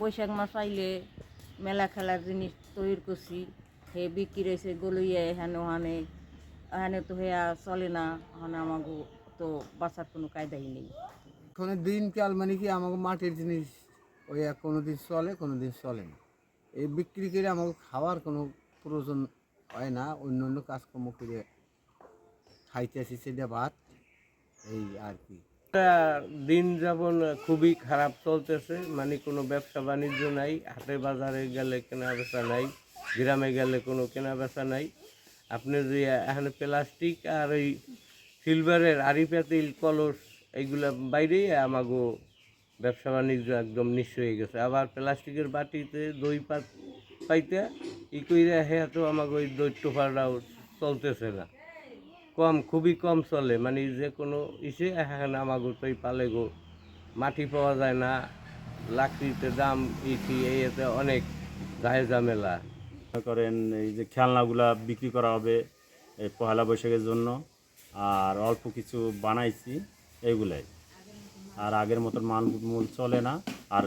বৈশাখ মাস আইলে মেলা খেলার জিনিস তৈরি করছি। হে বিক্রি রয়েছে গলুইয়ে এখানে ওখানে এখানে তো হেয়া চলে না ওখানে আমাকে তো বাঁচার কোনো কায়দাই নেই। কোনো দিনকাল মানে কি আমাকে মাটির জিনিস ওই কোনো দিন চলে কোনো দিন চলে না। এই বিক্রি করে আমাকে খাওয়ার কোনো প্রয়োজন হয় না, অন্য অন্য কাজকর্ম করে খাইতেছি সেটা ভাত এই আর কি। একটা দিন যাপন খুবই খারাপ চলতেছে। মানে কোনো ব্যবসা বাণিজ্য নাই, হাটে বাজারে গেলে কেনা বেচা নাই, গ্রামে গেলে কোনো কেনা বেচা নাই। আপনি যে এখানে প্লাস্টিক আর এই সিলভারের আড়ি পাতিল কলস, এইগুলা বাইরেই আমাগো ব্যবসা বাণিজ্য একদম নিঃস্ব হয়ে গেছে। আবার প্লাস্টিকের বাটিতে দই পাত পাইতে ই কইরা হ্যাঁ তো আমাকে ওই টোফাটাও চলতেছে না। কম, খুবই কম চলে। মানে যে কোনো ইসে এখন আমাগো তো পালে গো। মাটি পাওয়া যায় না। লাকড়িতে দাম ইটি এতে অনেক গায়ে ঝামেলা। করেন এই যে খেলনাগুলা বিক্রি করা হবে এই পহেলা বৈশাখের জন্য, আর অল্প কিছু বানাইছি এইগুলাই আর আগের মতন মান মূল চলে না। আর